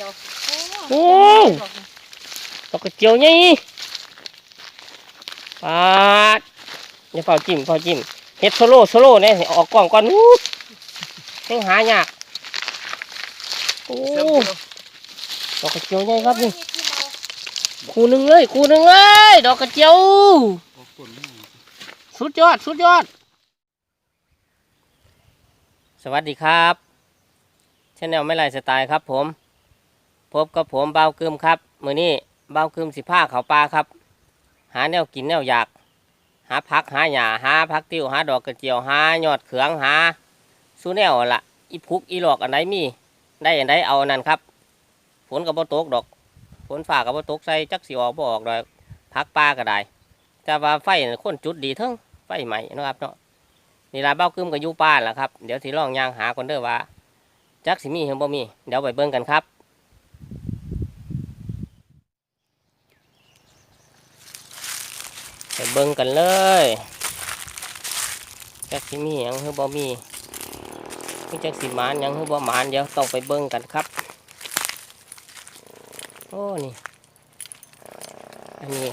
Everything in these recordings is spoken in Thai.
จียวโอ้ดอกกระเจียวไงปาดอย่าเฝ้าจิ้มเฝ้าจิ้มเฮ็ดโซโล่โซโล่เนี่ยออกกล้องก่อนอู้เพ่งหายากโอ้เสริมเดียวดอกกระเจียวไงครับนี่โอ้ยคูหนึ่งเลยคูหนึ่งเลยดอกกระเจียวออกต้นนี่สุดยอดสุดยอด สวัสดีครับชแนลไม่ไรสไตล์ครับผม พบกับผมเบากึมครับมือนี้เบากึมสิผ้าเขาปลาครับ หาแนวกินแนวอยาก หาพักหาหญ้าหาพักติ้วหาดอกกระเจียวหายอดเขืองหาสู้แนวละอีพุกอีหลอกอันไหนมี ได้อันใดเอาอันนั้นครับฝนกับบ่ตกดอกฝนฝ่ากับบ่ตกใส่จักสีออกบ่ออกดอกพักปลาก็ได้แต่ว่าไฟน่ะคนจุดดีเทั้งไฟใหม่นะครับเนาะนี่ละเบ้ากึมกับยูป้านละครับเดี๋ยวสิลองย่างหาคนเด้อว่าจักสิมีหรือบ่มี เดี๋ยวไปเบิ่งกันครับ ไปเบิ่งกันเลยจักสิมีหยังหรือบ่มีมีจักสิหมานหยังหรือบ่หมานเดี๋ยวต้องไปเบิ่งกันครับ โอ้นี่ อันนี้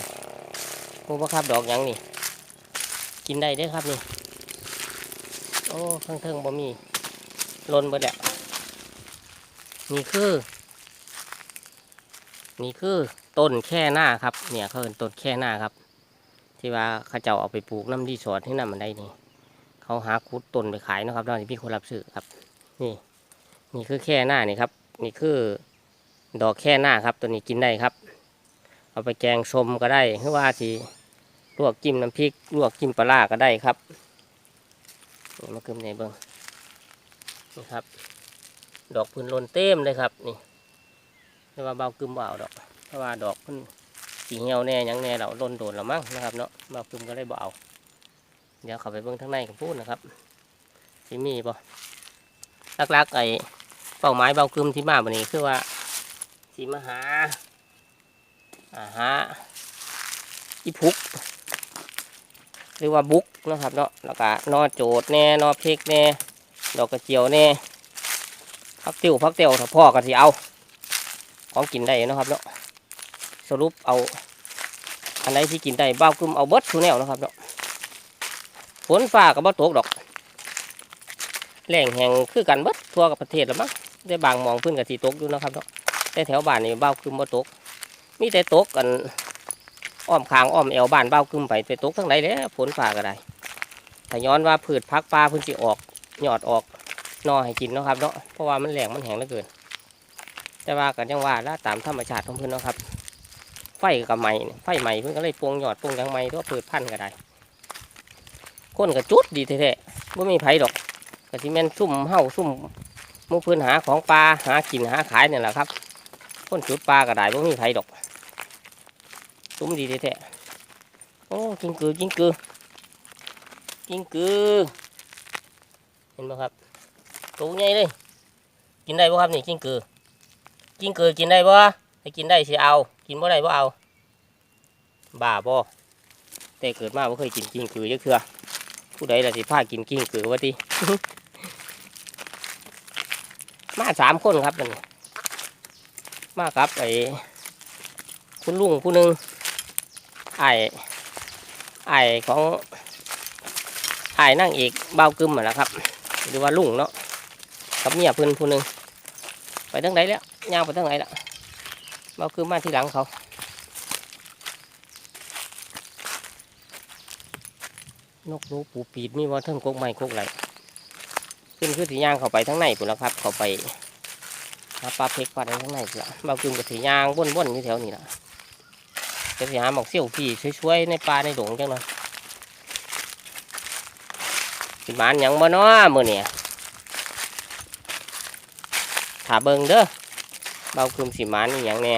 โอ้บ่ครับดอกหยังนี่ กินได้ด้อครับนี่ โอ้ข้างเทิงบ่มีลนเบิดแหละนี่คือ นี่คือต้นแค่หน้าครับ เนี่ยเขาเป็นต้นแค่หน้าครับ ที่ว่าเขาเจ้าเอาไปปลูกน้ำที่สวนที่นั่นมันได้นี่เขาหาคุดต้นไปขายนะครับนอกจากพี่คนรับซื้อครับ นี่ นี่คือแค่หน้านี่ครับ นี่คือดอกแค่หน้าครับ ตัวนี้กินได้ครับ เอาไปแกงส้มก็ได้หรือว่าสิลวกจิ้มน้ำพริกลวกจิ้มปลาร้าก็ได้ครับนี่มาขึ้นในเบิ้งนี่ครับ ดอกพื้นลนเต็มเลยครับ นี่แต่ว่าเบากึมเบเอาดอกเพราะว่าดอกพิ่น สีเหี่ยวแน่ยังแน่เราลนโดนเรามั้งนะครับเนาะเบากึมก็เลยเบเอาเดี๋ยวเขาไปเบิ้องทางในกันพูดนะครับสิมีบ่ลักๆไอ้เป้าหมายเบากึมที่มาวันนี้คือว่าสีมหาอ่าฮะอีพุกหรือว่าบุกนะครับเนาะแล้วก็นอโจดแน่นอเพกแน่ดอกกระเจียวแน่พักติวพักเตียวถ้าพ่อก็สิเอา ของกินได้เนาะครับเนาะ สรุปเอา อันไหนที่กินได้บ้าวกึมเอาเบิดทุแนวนะครับเนาะฝนฟ้ากับบ่ตกดอกแหล่งแห่งคือกันเบิดทั่วกับประเทศแล้วมั้งได้บางมองพื้นกับสีตกอยู่นะครับเนาะแต่แถวบ้านนี่บ้าวกึมบ่ตก มีแต่ตกกันอ้อมคางอ้อมแอวบ้านเบ้ากึมไปไปตกทั้งไหนแล้วฝนฟ้าก็ได้ถ้าย้อนว่าพืชพักปลาพื้นสิออกยอดออกนอให้กินนะครับเนาะเพราะว่ามันแหลงมันแห้งเหลือเกิน แต่ว่ากันยังว่าและตามธรรมชาติของเพื่อนนะครับ ไฟกับไม้เนี่ยไฟใหม่เพื่อนก็เลยปวงยอดปวงยังไม้ตัวพืชพันธุ์ก็ได้คนก็จุดดีแท้ๆไม่มีไผดอกก็ที่แม่นซุ่มเห่าซุ่มมุกพื้นหาของปลาหากินหาขายเนี่ยแหละครับคนจุดปลาก็ได้ไม่มีไผดอกซุ้มดีแท้ๆโอ้กินกือกินกือกินกือเห็นไหมครับตัวใหญ่เลยกินได้ป่ครับนี่กินกือกินกือกินได้ป่ถ้ากินได้สิเอา กินบ่ได้บ่เอา บ้าบ่แต่เกิดมาบ่เคยกินกินกือจักเทื่อผู้ใดล่ะสิพากินกินกือวะติมาสามคนครับนั่นมาครับไอ้คุณลุงผู้หนึ่งไอ้ไอ้ของไอ้นั่งเอกเบ้ากึมแหละครับ หรือว่าลุงเนาะกับเมียเพื่อนผู้หนึ่งไปทางไหนแล้วย่างไปทางไหนละ เบ้ากึมมาที่หลังเขา นกรู้ปูปีดมีว่าเทิงกกไม้กกไหลขึ้นคือสีย่างเข้าไปทั้งในปุ่นแล้วครับ เข้าไปหาปลาเพกปลาในทั้งในปุ่นละเบ้ากึมกับสีย่างบ้นบ้นๆอยู่แถวนี้ละจะไปหาหมอกเสี่ยวพี่ช่วยๆในป่าในดงจังหน่อยสิมานยังบ่เนาะมื้อนี้ถ้าเบิงเด้อเบาคืมสิมานนี่หยังแน่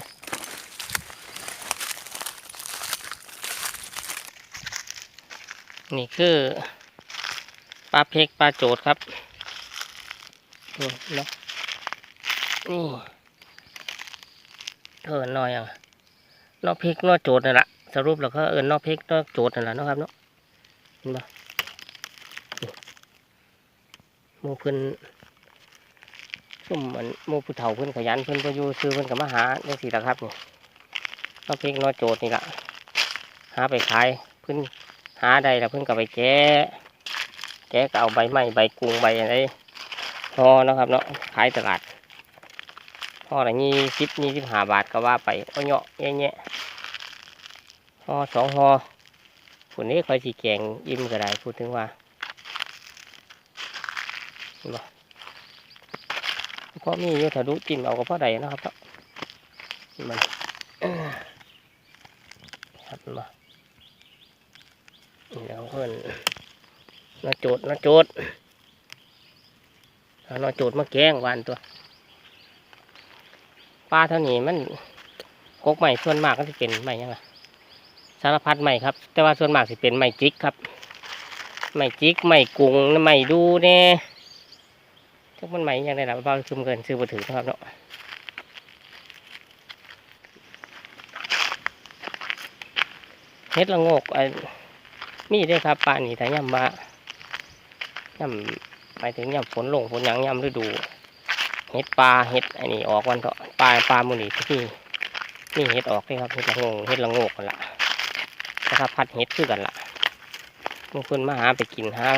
นี่คือปลาเพกปลาโจดครับนี่เนาะนี่เออน้อยอะนอกเพกนอกโจทย์นั่นแหละสรุปแล้วก็เอินอกเพกนอกโจทย์นั่นแหละนะครับเนาะเห็นปะมูเพิ่นซุ่มมันหมู่ผู้เฒ่าเพิ่นขยันเพิ่นบ่อยู่ซื้อเพิ่นก็มาหาจังซี่ละครับนี่นอเพกนอโจดนี่แหละหาไปขายเพิ่น หาได้แล้วเพิ่นก็ไปแกะแกะก็เอาใบไม้ใบกุ้งใบอะไรห่อเนาะครับเนาะขายตลาดห่อละยี่สิบยี่สิบห้าบาทก็ว่าไปเอาเนาะแยะๆห่อสองห่อผุนนี้คอยสีแกงอิ่มก็ได้พูดถึงว่าเห็นบ่เพราะมีอยู่ถ้าดูจิ้มเอาก็พอได้นะครับเนาะมันครับมา นี่แล้วเพื่อนนาโจดนาโจดเอานาโจดมาแกงวานตัวปลาเท่านี้มันกกใหม่ส่วนมากก็จะเป็นใหม่ยังไงสารพัดใหม่ครับ แต่ว่าส่วนมากสิเป็นใหม่จิกครับใหม่จิกใหม่กุ้งใหม่ดูแน่ทุกมันใหม่ยังไงล่ะบ้าซึมเกินซื้อมาถือนะครับเนาะเฮ็ดละงกอัน มีเด้ครับป่านี่ถ้าย่ำว่าย่ำหมายถึงย่ำฝนลงฝนยังย่ำฤดูเฮ็ดปลาเฮ็ดอันนี้ออกวันเถาะปลาปลามือนี่ที่นี่เฮ็ดออกเลยครับเฮ็ดละโงเฮ็ดละงกกันละนะครับพัดเฮ็ดคือกันละบางคนมาหาไปกินหา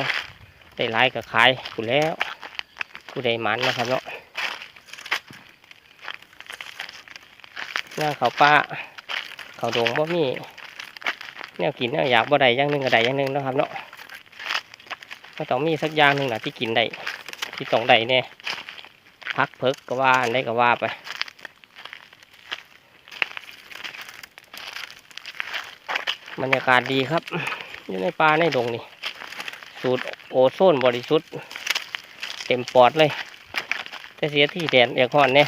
ได้หลายก็ขายผู้แล้วผู้ใดหมันนะครับเนาะงาเขาป้าเขาดงบ่มี แนวกินแนวอยากบ่ได้อย่างหนึ่งก็ได้อย่างหนึ่งนะครับเนาะก็ต้องมีสักอย่างหนึ่งนะที่กินได้ที่ต้องได้เนี่ยพักเพิกก็ว่าอันใดก็ว่าไปบรรยากาศดีครับอยู่ในป่าในดงนี่สูตรโอโซนบริสุทธิ์เต็มปอดเลยแต่เสียที่แดดเดียกห่อนเนี่ย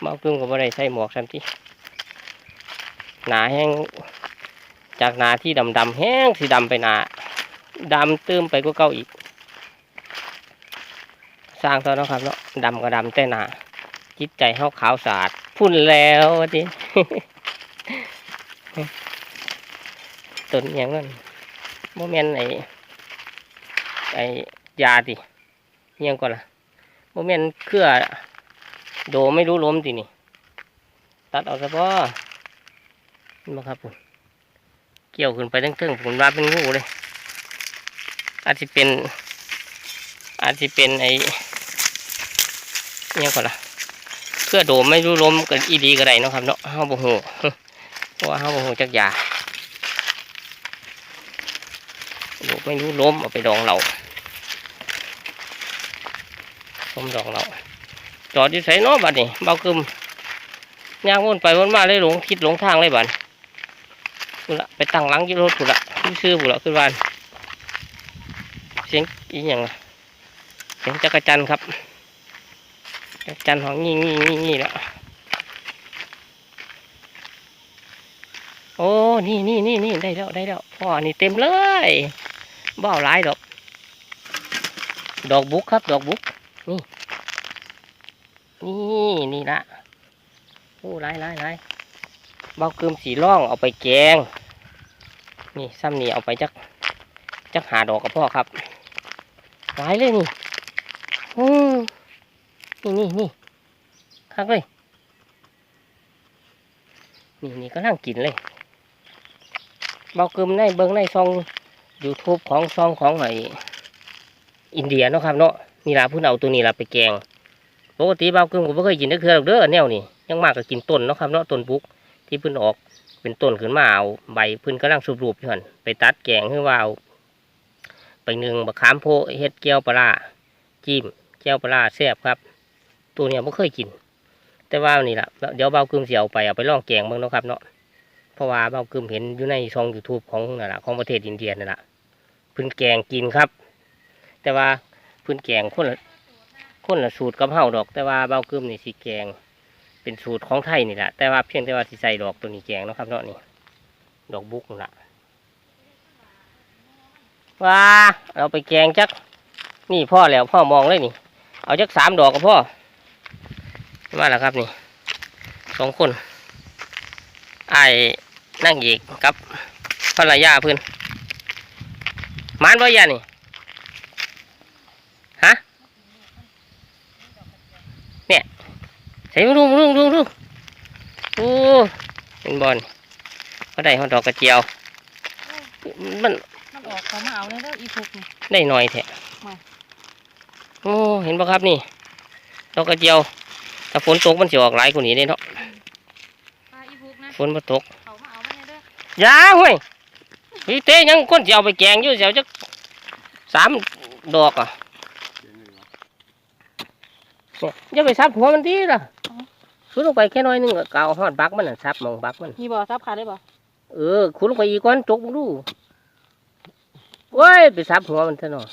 เมากึ่งกับบ่ได้ใส่หมวกซ้ำที่หนาแห้ง จากนาที่ดำดำแห้งสีดำไปนาดำเติมไปก็เก่าอีก สร้างตัวนะครับเนาะดำก็ดำแต่นาจิตใจเฮาขาวสะอาดพุ่นแล้ววะทีต้นอย่างนั้นโมเมนไอไอยาติยังก่อนล่ะโมเมนเครือโดไม่รู้ล้มตินี่ ตัดเอาซะพ่อนี่มาครับผม เกี่ยวขึ้นไปทั้งเทิงผมว่าเป็นงูเลย อาจจะเป็น อาจจะเป็นไอ้เนี่ยก่อนละเพื่อโดมไม่รู้ล้มกันอีดีก็ได้เนาะครับเนาะห้าบ่หูเพราะว่าห้าบ่หูจักยาโดมไม่รู้ล้มเอาไปดองเราต้มดองเราจอดอยู่ใส่เนาะบัดนี่เบากึมย่างวนไปวนมาเลยหลงทิศหลงทางเลยบัด พุ่นละไปตั้งหลังยี่รถพุ่นละซื้อๆพุ่นละขึ้นบ้านเสียงอีหยังล่ะเสียงจักรจันครับจักรจันของงี้งี้งี้งี้ละโอ้นี่นี่นี่นี่ได้แล้วได้แล้วพ่อนี่เต็มเลยบ่เอาหลายดอกดอกบุกครับ ดอกบุกนี่นี่นี่ละโอ้หลายหลายหลายเบาเกิมสีร่องเอาไปแกง นี่ซ้ำนี่เอาไปจักจักหาดอกกับพ่อครับหลายเลยนี่อืมนี่นี่นี่คักเลย นี่นี่ก็นั่งกินเลยเบาเกิมในเบิ้งในซอง YouTube ของซองของไออินเดียเนาะครับเนาะนี่ละเพุ่นเอาตัวนี้ละไปแกงปกติเบาเกิมผมไม่เคยกินนักเทือหรอกเด้อแนวนี่ยังมากก็กินต้นเนาะครับเนาะต้นบุกที่เพิ่นออก เป็นต้นขึ้นมาเอาใบพิ่นกำลังสูบรูปอยู่หันไปตัดแกงคือว่าเอาไปหนึ่งบะขามโพเฮ็ดแก้วปลาจิ้มแก้วปลาแซ่บครับ ตัวเนี้ยบ่เคยกิน แต่ว่านี่แหละเดี๋ยวเบากึมเสิเอาไปเอาไปล่องแกงบิ่งนะครับเนาะเพราะว่าเบากึมเห็นอยู่ในช่อง YouTube ของนั่นล่ะของประเทศอินเดียนั่นล่ะพิ่นแกงกินครับ แต่ว่าพิ่นแกงคนละคนละสูตรกับเฮาดอก แต่ว่าเบากึมนี่สิแกง เป็นสูตรของไทยนี่แหละแต่ว่าเพียงแต่ว่าที่ใส่ดอกตัวนี้แกงนะครับเนาะนี่ดอกบุกนี่ละว่าเราไปแกงจักนี่พ่อแล้วพ่อมองเลยนี่ เอาจักสามดอกกับพ่อมาแล้วครับนี่สองคนไอ้นั่งเอกกับภรรยาเพื่อนมานบ่ยานี่ฮะ ส่มาดูมาดูมาดูมาดูโอ้เป็นบอลเขาได้เขาดอกกระเจียว มันมันออกเขามาเอาเลยแล้วอีพุกนี่ได้หน่อยแท้มาโอ้เห็นปะครับนี่ดอกกระเจียวถ้าฝนตกมันจะออกหลายกว่านี้เด้เนาะปลาอีพุกนะฝนมาตกเขามาเอามาเลยเด้อยาเว้ยพี่เต้ยังคนจะเอาไปแกงอยู่เสียวจะสามดอกอะเนี่ยอย่าไปซับหัวมันดีล่ะ ขุดลงไปแค่น้อยหนึงก็เกเอาหอดบักมันน่ะซับมองบักมันมีบ่อซับขาดได้บ่เออขุดลงไปอีกก้อนจกมึงดูโว้ยไปซับหัวมันซะหน่อย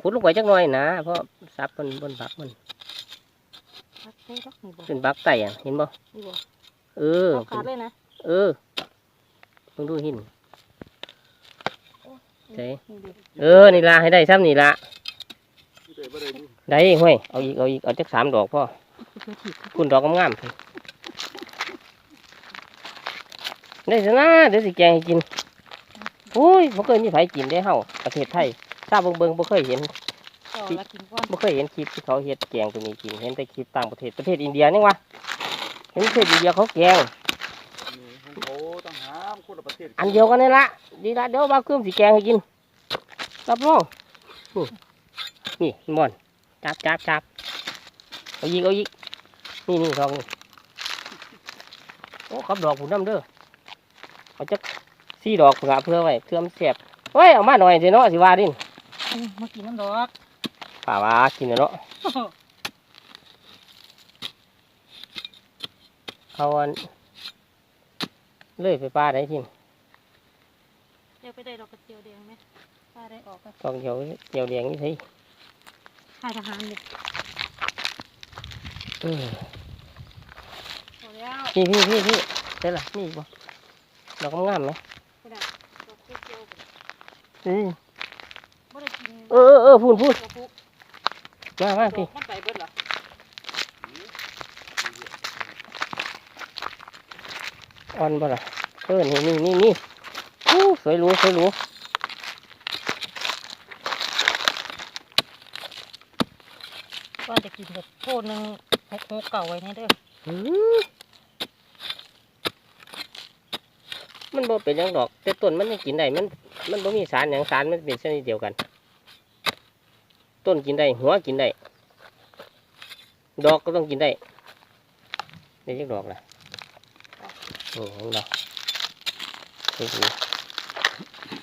ขุดลงไปจักหน่อยนะเพราะซับมันบนบักมันซับได้ดอกมีบ่เป็นบักไก่อะเห็นบ่มีบ่เออซับขาดเลยนะเออมึงดูหินเจ๊นี่ดิเออนี่ละให้ได้ซ้ำนี่ละได้ห้วยเอาอีกเอาอีกเอาจักสามดอกพ่อ คือถีบคุณดอกงามๆได้ซะนะเดี๋ยวสิแกงให้กินโอ้ยบ่เคยมีไผกินได้เฮาประเทศไทยทราบเบิ่งเบิ่งบ่เคยเห็นต่อละกินก่อนบ่เคยเห็นคลิปที่เขาเฮ็ดแกงตัวนี้กินเห็นแต่คลิปต่างประเทศประเทศอินเดียนี่วะเห็นประเทศอินเดียเขาแกงโอ้ต้องหามคนละประเทศอันเดียวกันนี่ละดีละเดี๋ยวบ่าวคืมสิแกงให้กินรับรองนี่นี่ม่อนจับจับจับ เอาอีกเอาอีกนี่นี่ดอกนี่โอ้ขับดอกผุนน้ำเด้อเอาจักสี่ดอกพุ่นละเพื่อไว้เพื่อมันแซ่บเฮ้ยเอามาหน่อยสิเนาะสิว่าดิอืมมากินน้ำดอกป่าว่ากินน่ะเนาะเอาอันเลยไปป้าได้ทินเดี๋ยวไปได้ดอกกระเจียวแดงไหมปลาได้ออกไปดอกเดียวเดียวแดงนี่สิค่ายทหารดิ เออพอแล้วพี่พี่พี่พี่ได้ละมีอีกบ่ดอกงามๆไหมไปได้ดอกกระเจียวไปอืมบ่ได้กินเออเออเออพูดพูดกระพุกมามาดอพี่กมันไปเบิดเหรออ่อนบ่ล่ะเออนี่นี่นี่นี่อู้สวยหรูสวยหรูก็จะกินแบบโพดหนึง หกหกเก่าไว้นี่เด้ออื้อมันบ่เป็นหยังดอก แต่ต้นมันยังกินได้มันมันบ่มีสารหยังสารมันเป็นชนิดเดียวกัน ต้นกินได้หัวกินได้ดอกก็ต้องกินได้ได้จักดอกล่ะโอ้โหดอกโอ้โห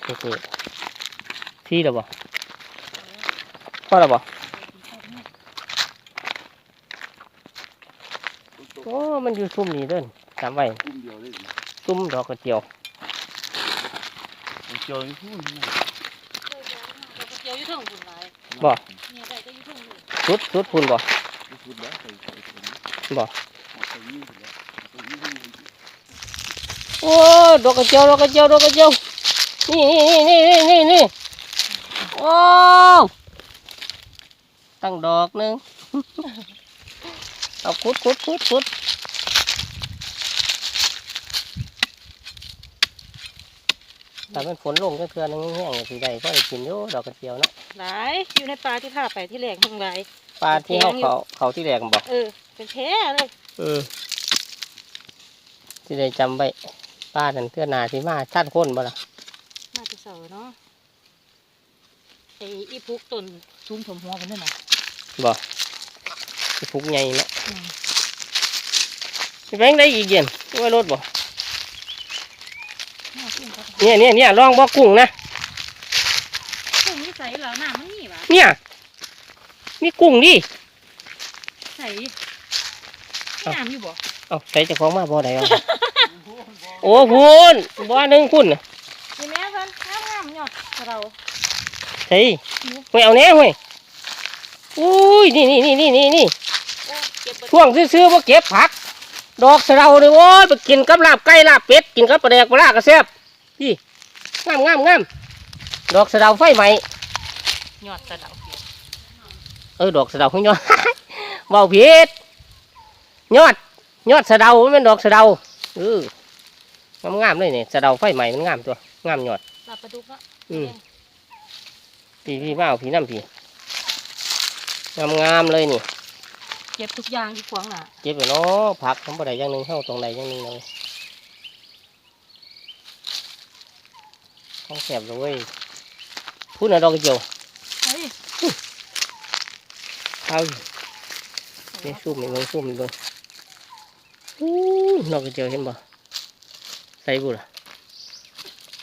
โอ้โหที่แล้วบ่พอแล้วบ่โอ้ มันอยู่ซุ่มนี่เด้อนจำไว้กลุ่มเดียวเลยซุ่มดอกกระเจียวเจียวนี่พูดนะดอกกระเจียวอยู่เทิงบุญหลายบ่เนี่ยได้ก็อยู่เทิงนี่สุดสุดพุ่นบ่พูดแล้วใส่ใส่ตรงนี้บ่ใส่ยี่สิบแล้วใส่ยี่สิบโอ้ดอกกระเจียวดอกกระเจียวดอกกระเจียวนี่นี่นี่นี่นี่นี่โอ้ตั้งดอกหนึงเอาขุดขุดขุดขุด แต่มันฝนลงก็เทือนึงแห้งๆสิได้ก็ได้กินอยู่ดอกกระเจียวเนาะหลายอยู่ในปลาที่ท่าไปที่แหลกทั้งหลายปลาที่เขาเขาเขาที่แรกบอกเออ เป็นแท้เลยอืมที่ได้จำไว้ป้านั่นเทื่อหนาที่มาชาติคนบ่ล่ะน่าจะเสาเนาะไอ้อีพุกต้นซุ้มถมหัวเป็นนั่นน่ะบ่ที่ฟุกใหญ่เนาะอืมสิแบงได้อีกเย็นว่ารถบ่น่ากินครับ เนี่ยเนี่ยเนี่ยลองบ่กุ้งนะพวกนี้ใส่แล้วน้ำมันมีปะเนี่ยมีกุ้งดิใส่มีน้ำอยู่บ่เอาใส่เจ้าของมาบ่ได้เอาโอ้พูนบ่หนึงคุณน่ะนี่แม่เพิ่นงามงามๆยอดเราใส่ไปเอาแหน่เว้ยอุ้ยนี่นี่นี่นี่นี่นี่โอ้เก็บเบิดช่วงซื้อๆบ่เก็บผัก ดอกสะเดาเลยโอ้ยไปกินกับลาบไก่ลาบเป็ดกินกับปลาแดกปลาร้ากระแซ่บ พี่งามงามงามดอกสะเดาไฟไหมยอดกระเดาเขียวเออดอกสะเดาของยอดเบาผิดยอด ยอดสะเดามันเป็นดอกสะเดาเอองามงามๆเลยเนี่ยสะเดาไฟใหม่มันงามตัวงามยอดลาบปลาดุกเนาะอืมพี่พี่มาเอาพี่น้ำพี่งามงามๆเลยนี่เก็บทุกอย่างที่ขวางน่ะเก็บไปเนาะผักผมบ่ได้อย่างหนึงเข้าตรงใดอย่างหนึงเลย ของแสบเลยพูดหน่อยดอกกระเจียวเฮ้ยเอานี่ซุ่มนี่เบิ่งซุ่มนี่เบิ่งอู้ดอกกระเจียวเห็นบ่ใส่บุล่ะ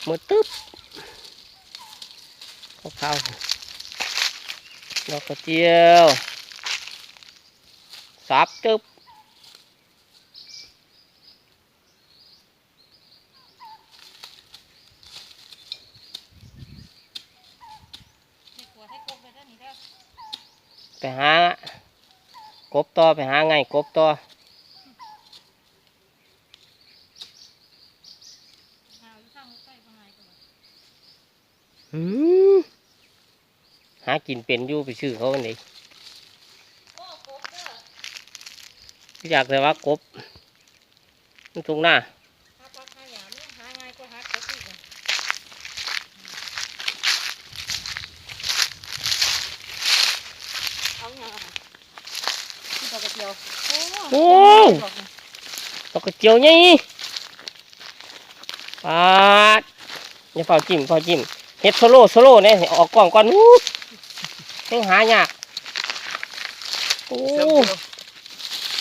มือตึ๊บขาวๆดอกกระเจียวสับตึ๊บ ให้กลัวให้กลัวไปด้านนี้ได้อ ไปหากบ ต่อไปหาไงกบต่อหาอยู่ข้างรถไฟข้างในก็ว่าหืมหากินเป็นอยู่ไปซื้อเขากันเลยโอ้กบเด้ออยากเลยว่ากบมันตรงหน้าหาปลาหาหยามเนี่ยหาง่ายกว่าหากบอีกอะเอาอย่างอะค่ะที่ดอกกระเจียวโอ้ โอ้ ดอกกระเจียวไงปาดอย่าเฝ้าจิ้มเฝ้าจิ้มเฮ็ดโซโล่โซโล่เนี่ยออกกล่องก่อนอู้ยังหายากโอ้เสียบเดียว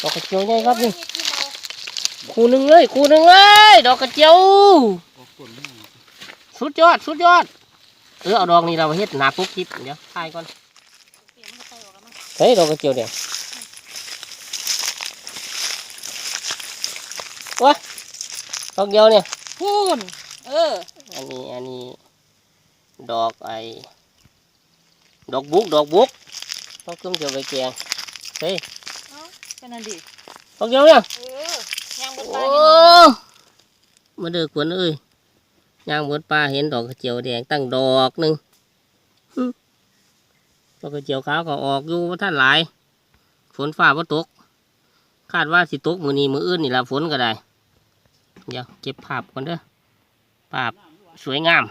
ดอกกระเจียวไงครับนี่โอ้ยมีที่เมาคู่หนึ่งเลยคู่หนึ่งเลยดอกกระเจียวออกต้นนี่สุดยอดสุดยอดเออเอาดอกนี้เราไปเฮ็ดหนาปุ๊กกิ๊บเดี๋ยวถ่ายก่อนเปลี่ยนมันก็ไปออกแล้วมั้งเฮ้ยดอกกระเจียวเนี่ยวะดอกเดียวเนี่ยพูนเออ อันนี้อันนี้ ดอกไอ้ดอกบุกดอกบุกดอกเครื่องเดียวไปแกงเฮ้ยเอ้าก็นั่นดิดอกเดียวเนี่ยเออย่างบนโอ้ปลาเนี่ยมาเด้อขวัญเอ้ยย่างบนปลาเห็นดอกกระเจียวแดงตั้งดอกหนึ่งหึดอกกระเจียวขาวก็ออกอยู่ว่าท่านหลายฝนฟ้าบ่ตก คาดว่าสิตกมือนี้มืออื่นนี่ละฝนก็ได้ เดี๋ยวเก็บภาพก่อนเด้อภาพสวยงาม